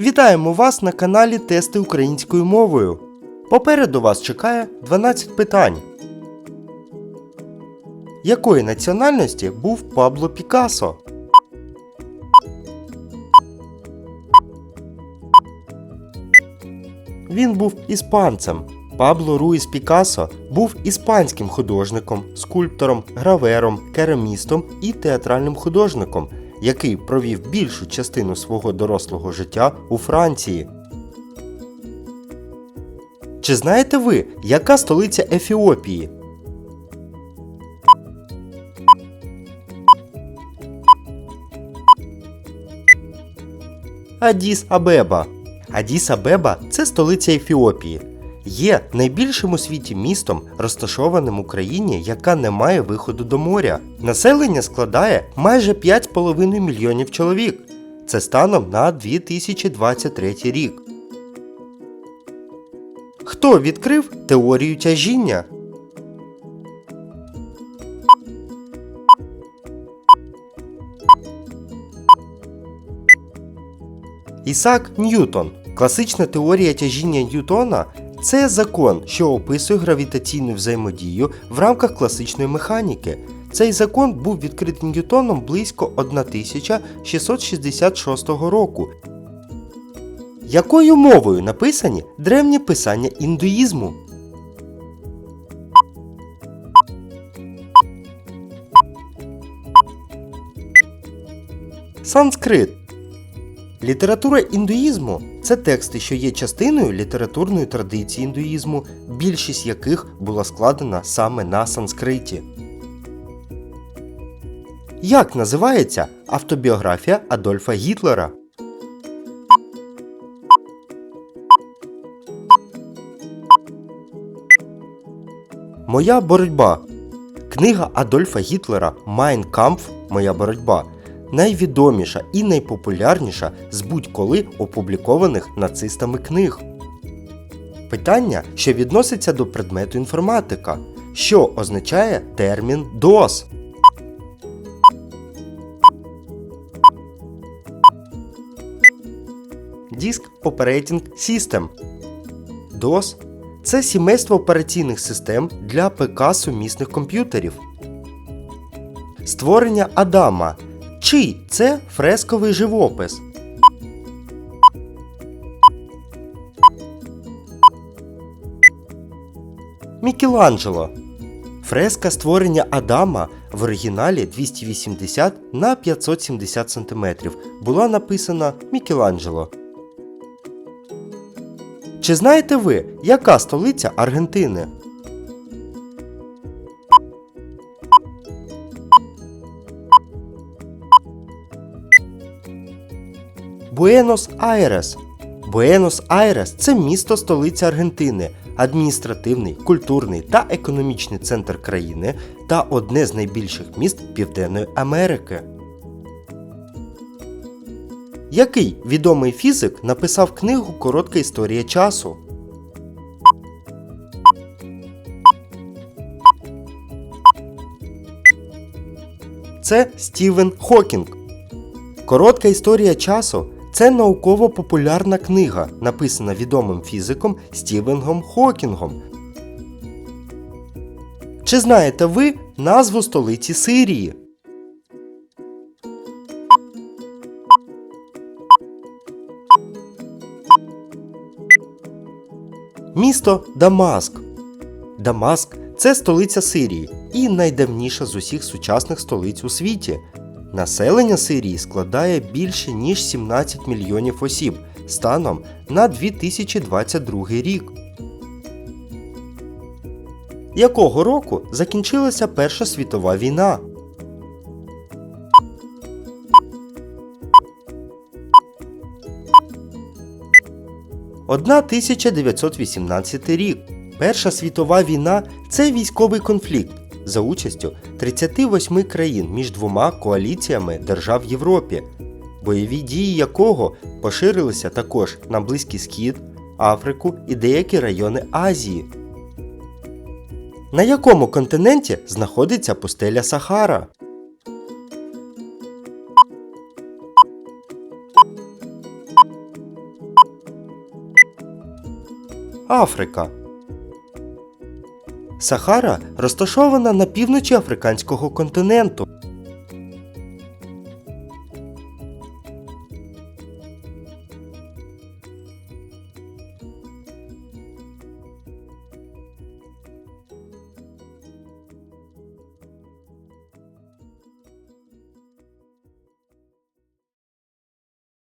Вітаємо вас на каналі Тести українською мовою. Попереду вас чекає 12 питань. Якої національності був Пабло Пікассо? Він був іспанцем. Пабло Руїс Пікассо був іспанським художником, скульптором, гравером, керамістом і театральним художником, який провів більшу частину свого дорослого життя у Франції. Чи знаєте ви, яка столиця Ефіопії? Адіс Абеба. Адіс Абеба це столиця Ефіопії. Є найбільшим у світі містом, розташованим в Україні, яка не має виходу до моря. Населення складає майже 5,5 мільйонів чоловік. Це станом на 2023 рік. Хто відкрив теорію тяжіння? Ісак Ньютон. Класична теорія тяжіння Ньютона це закон, що описує гравітаційну взаємодію в рамках класичної механіки. Цей закон був відкритий Ньютоном близько 1666 року. Якою мовою написані древні писання індуїзму? Санскрит Література індуїзму це тексти, що є частиною літературної традиції індуїзму, більшість яких була складена саме на санскриті. Як називається автобіографія Адольфа Гітлера? Моя боротьба. Книга Адольфа Гітлера Майн Кампф Моя боротьба найвідоміша і найпопулярніша з будь-коли опублікованих нацистами книг. Питання, що відноситься до предмету інформатика. Що означає термін DOS? Disk Operating System. DOS це сімейство операційних систем для ПК сумісних комп'ютерів. Створення Адама Чий це фресковий живопис? Мікеланджело. Фреска створення Адама в оригіналі 280 на 570 см була написана Мікеланджело. Чи знаєте ви, яка столиця Аргентини? Буенос-Айрес. Буенос-Айрес це місто столиця Аргентини, адміністративний, культурний та економічний центр країни та одне з найбільших міст Південної Америки. Який відомий фізик написав книгу Коротка історія часу? Це Стівен Хокінг. Коротка історія часу це науково-популярна книга, написана відомим фізиком Стівенгом Хокінгом. Чи знаєте ви назву столиці Сирії? Місто Дамаск. Дамаск це столиця Сирії і найдавніша з усіх сучасних столиць у світі. Населення Сирії складає більше ніж 17 мільйонів осіб станом на 2022 рік. Якого року закінчилася Перша світова війна? Одна 1918 рік. Перша світова війна це військовий конфлікт за участю 38 країн між двома коаліціями держав Європі, бойові дії якого поширилися також на Близький Схід, Африку і деякі райони Азії. На якому континенті знаходиться пустеля Сахара? Африка. Сахара розташована на півночі африканського континенту.